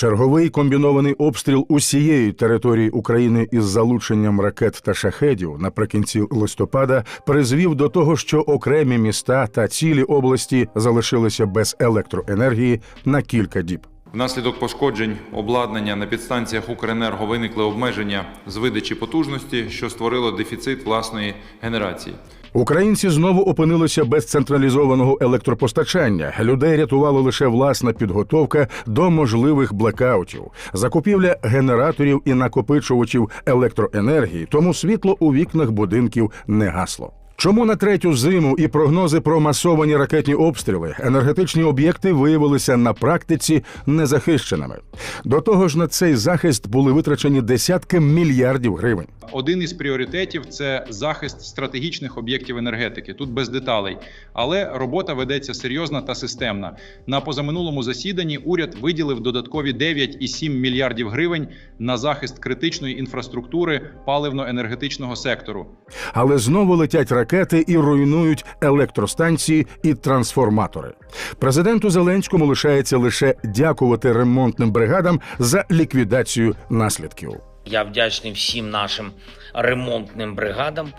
Черговий комбінований обстріл усієї території України із залученням ракет та шахедів наприкінці листопада призвів до того, що окремі міста та цілі області залишилися без електроенергії на кілька діб. Внаслідок пошкоджень обладнання на підстанціях Укренерго виникли обмеження з видачі потужності, що створило дефіцит власної генерації. Українці знову опинилися без централізованого електропостачання. Людей рятувала лише власна підготовка до можливих блекаутів, закупівля генераторів і накопичувачів електроенергії, тому світло у вікнах будинків не гасло. Чому на третю зиму і прогнози про масовані ракетні обстріли енергетичні об'єкти виявилися на практиці незахищеними? До того ж, на цей захист були витрачені десятки мільярдів гривень. Один із пріоритетів це захист стратегічних об'єктів енергетики. Тут без деталей, але робота ведеться серйозна та системна. На позаминулому засіданні уряд виділив додаткові 9,7 мільярдів гривень на захист критичної інфраструктури паливно-енергетичного сектору. Але знову летять ракети і руйнують електростанції і трансформатори. Президенту Зеленському лишається лише дякувати ремонтним бригадам за ліквідацію наслідків. Я вдячний всім нашим ремонтним бригадам.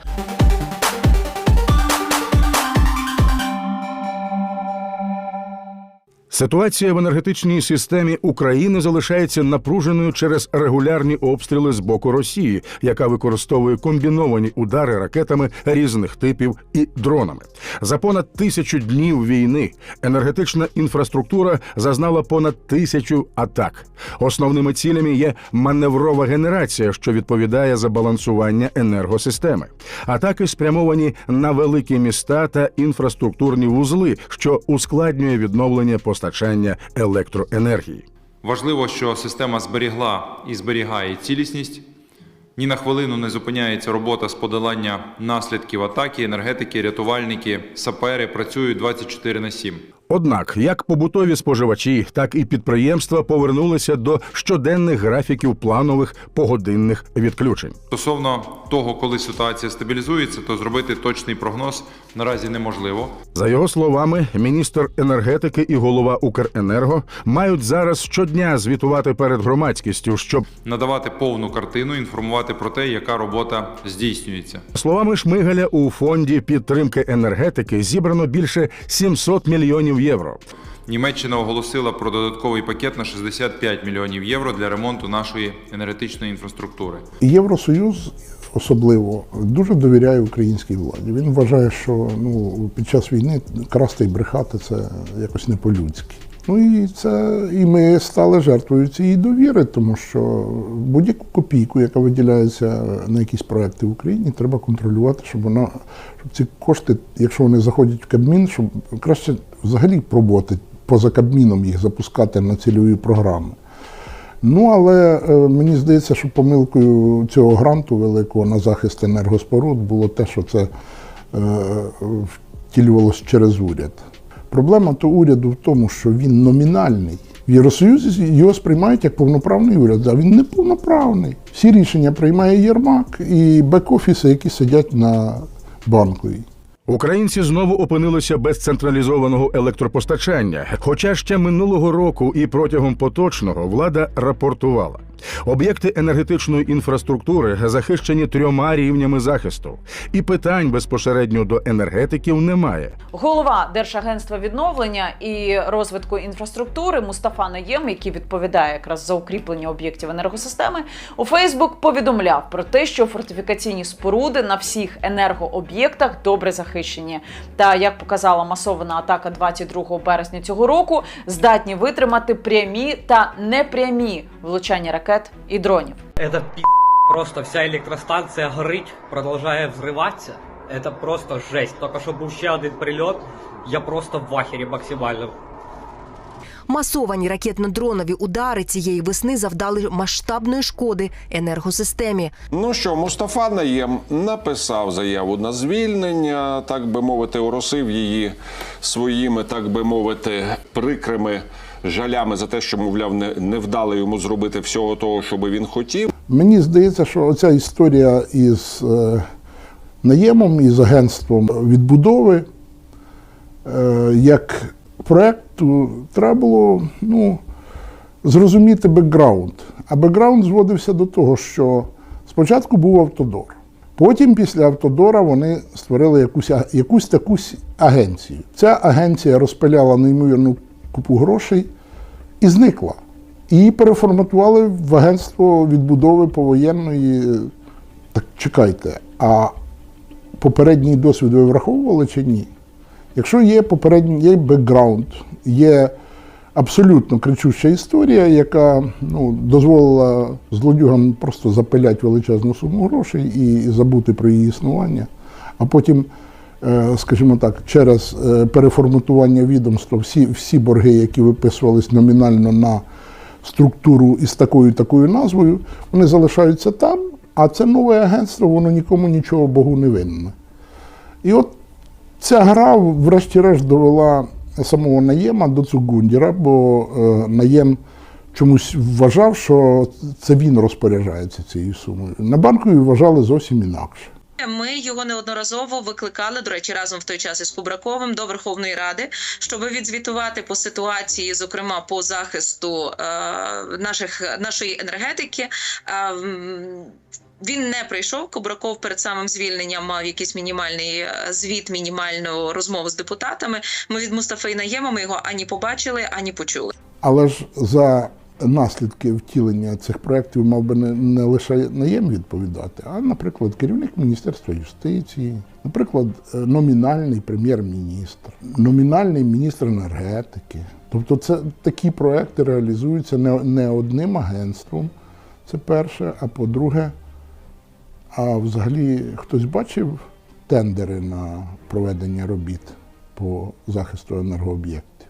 Ситуація в енергетичній системі України залишається напруженою через регулярні обстріли з боку Росії, яка використовує комбіновані удари ракетами різних типів і дронами. За понад тисячу днів війни енергетична інфраструктура зазнала понад тисячу атак. Основними цілями є маневрова генерація, що відповідає за балансування енергосистеми. Атаки спрямовані на великі міста та інфраструктурні вузли, що ускладнює відновлення постачання електроенергії. Важливо, що система зберігла і зберігає цілісність. Ні на хвилину не зупиняється робота з подолання наслідків атаки. Енергетики, рятувальники, сапери працюють 24 на 7. Однак, як побутові споживачі, так і підприємства повернулися до щоденних графіків планових погодинних відключень. Стосовно того, коли ситуація стабілізується, то зробити точний прогноз наразі неможливо. За його словами, міністр енергетики і голова Укренерго мають зараз щодня звітувати перед громадськістю, щоб Надавати повну картину, інформувати про те, яка робота здійснюється. словами Шмигаля у фонді підтримки енергетики зібрано більше 700 мільйонів євро. Німеччина оголосила про додатковий пакет на 65 мільйонів євро для ремонту нашої енергетичної інфраструктури. Євросоюз особливо дуже довіряє українській владі. Він вважає, що ну, під час війни красти і брехати це якось не по-людськи. Ну і це і ми стали жертвою цієї довіри, тому що будь-яку копійку, яка виділяється на якісь проекти в Україні, треба контролювати, щоб вона щоб ці кошти, якщо вони заходять в Кабмін, щоб краще взагалі пробувати поза Кабміном їх запускати на цільові програми. Ну, але е, мені здається, що помилкою цього гранту великого на захист енергоспоруд було те, що це е, втілювалося через уряд. Проблема то уряду в тому, що він номінальний. В Євросоюзі його сприймають як повноправний уряд, а він не повноправний. Всі рішення приймає Єрмак і бек-офіси, які сидять на банковій. Українці знову опинилися без централізованого електропостачання. Хоча ще минулого року і протягом поточного влада рапортувала. Об'єкти енергетичної інфраструктури захищені трьома рівнями захисту, і питань безпосередньо до енергетиків немає. Голова Держагентства відновлення і розвитку інфраструктури Мустафа Наєм, який відповідає якраз за укріплення об'єктів енергосистеми, у Фейсбук повідомляв про те, що фортифікаційні споруди на всіх енергооб'єктах добре захищені. Та як показала масована атака 22 березня цього року, здатні витримати прямі та непрямі влучання ракет і дронів. Это пи***. Просто вся електростанція горить, продовжує взриватися. Это просто жесть. Тільки що був ще один прильот, я просто в ахері максимально. Масовані ракетно-дронові удари цієї весни завдали масштабної шкоди енергосистемі. Ну що, Мустафа Наєм написав заяву на звільнення, так би мовити, оросив її своїми, так би мовити, прикрими жалями за те, що, мовляв, не, не вдало йому зробити всього того, що би він хотів. Мені здається, що оця історія із е, наємом, із агентством відбудови, е, як проекту, треба було ну, зрозуміти бекграунд. А бекграунд зводився до того, що спочатку був Автодор. Потім, після Автодора, вони створили якусь, якусь таку агенцію. Ця агенція розпиляла неймовірну купу грошей і зникла. Її переформатували в агентство відбудови повоєнної. Так чекайте, а попередній досвід ви враховували чи ні? Якщо є попередній є бекграунд, є абсолютно кричуща історія, яка ну, дозволила злодюгам просто запиляти величезну суму грошей і забути про її існування, а потім, е, скажімо так, через е, переформатування відомства всі, всі борги, які виписувались номінально на структуру із такою такою назвою, вони залишаються там, а це нове агентство, воно нікому нічого Богу не винне. І от ця гра, врешті-решт, довела самого Наєма до Цугундіра, бо е, Наєм чомусь вважав, що це він розпоряджається цією сумою. На банкові вважали зовсім інакше. Ми його неодноразово викликали, до речі, разом в той час із Кубраковим до Верховної Ради, щоб відзвітувати по ситуації, зокрема по захисту е, наших нашої енергетики. Е, він не прийшов. Кубраков перед самим звільненням мав якийсь мінімальний е, звіт, мінімальну розмову з депутатами. Ми від Мустафи Наєма ми його ані побачили, ані почули. Але ж за наслідки втілення цих проєктів мав би не, не лише наєм відповідати, а, наприклад, керівник Міністерства юстиції, наприклад, е, номінальний прем'єр-міністр, номінальний міністр енергетики. Тобто, це такі проекти реалізуються не, не одним агентством. Це перше. А по-друге, а взагалі хтось бачив тендери на проведення робіт по захисту енергооб'єктів?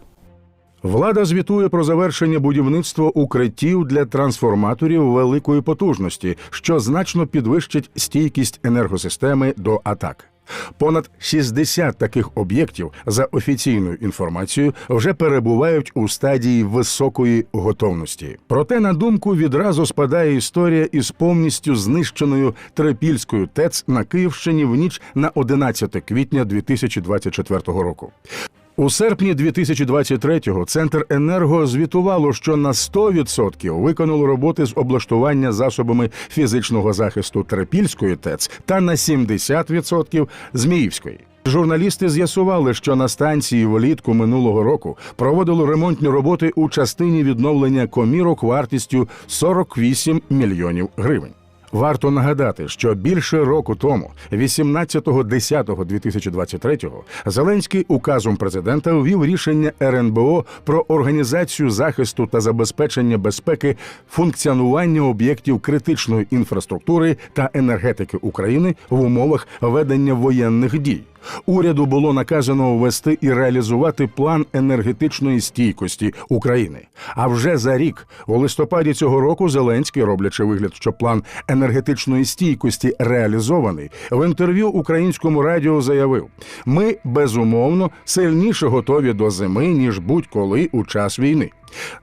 Влада звітує про завершення будівництва укриттів для трансформаторів великої потужності, що значно підвищить стійкість енергосистеми до атак. Понад 60 таких об'єктів, за офіційною інформацією, вже перебувають у стадії високої готовності. Проте, на думку, відразу спадає історія із повністю знищеною Трипільською ТЕЦ на Київщині в ніч на 11 квітня 2024 року. У серпні 2023-го Центр енерго звітувало, що на 100% виконало роботи з облаштування засобами фізичного захисту Трипільської ТЕЦ та на 70% Зміївської. Журналісти з'ясували, що на станції влітку минулого року проводили ремонтні роботи у частині відновлення комірок вартістю 48 мільйонів гривень. Варто нагадати, що більше року тому, 18.10.2023, Зеленський указом президента ввів рішення РНБО про організацію захисту та забезпечення безпеки функціонування об'єктів критичної інфраструктури та енергетики України в умовах ведення воєнних дій. Уряду було наказано ввести і реалізувати план енергетичної стійкості України. А вже за рік, у листопаді цього року, Зеленський, роблячи вигляд, що план енергетичної стійкості реалізований, в інтерв'ю українському радіо заявив: ми безумовно сильніше готові до зими ніж будь-коли у час війни.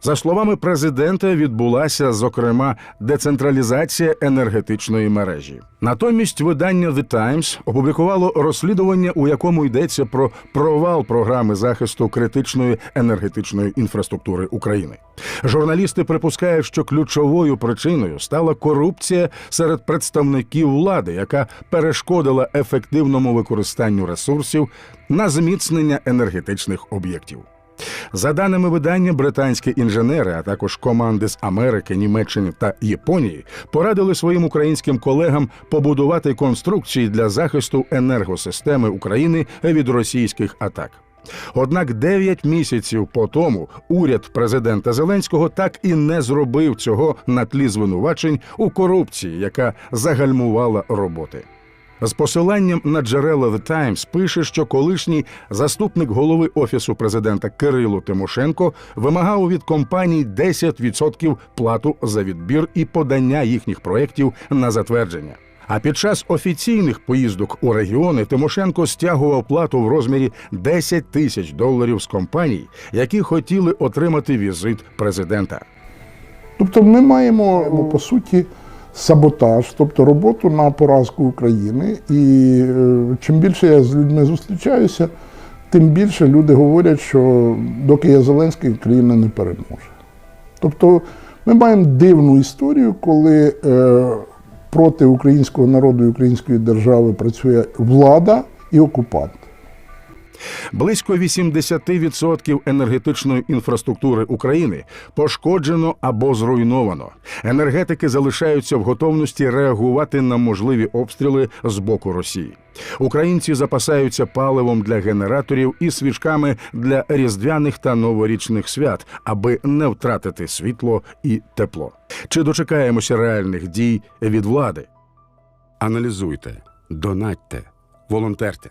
За словами президента, відбулася зокрема децентралізація енергетичної мережі. Натомість видання The Times опублікувало розслідування, у якому йдеться про провал програми захисту критичної енергетичної інфраструктури України. Журналісти припускають, що ключовою причиною стала корупція серед представників влади, яка перешкодила ефективному використанню ресурсів на зміцнення енергетичних об'єктів. За даними видання, британські інженери, а також команди з Америки, Німеччини та Японії, порадили своїм українським колегам побудувати конструкції для захисту енергосистеми України від російських атак. Однак 9 місяців по тому уряд президента Зеленського так і не зробив цього на тлі звинувачень у корупції, яка загальмувала роботи. З посиланням на джерела The Times пише, що колишній заступник голови офісу президента Кирило Тимошенко вимагав від компаній 10% плату за відбір і подання їхніх проєктів на затвердження. А під час офіційних поїздок у регіони Тимошенко стягував плату в розмірі 10 тисяч доларів з компаній, які хотіли отримати візит президента. Тобто ми маємо по суті саботаж, тобто роботу на поразку України. І е, чим більше я з людьми зустрічаюся, тим більше люди говорять, що доки є Зеленський, країна не переможе. Тобто ми маємо дивну історію, коли е, проти українського народу і української держави працює влада і окупант. Близько 80% енергетичної інфраструктури України пошкоджено або зруйновано. Енергетики залишаються в готовності реагувати на можливі обстріли з боку Росії. Українці запасаються паливом для генераторів і свічками для різдвяних та новорічних свят, аби не втратити світло і тепло. Чи дочекаємося реальних дій від влади? Аналізуйте, донатьте, волонтерте,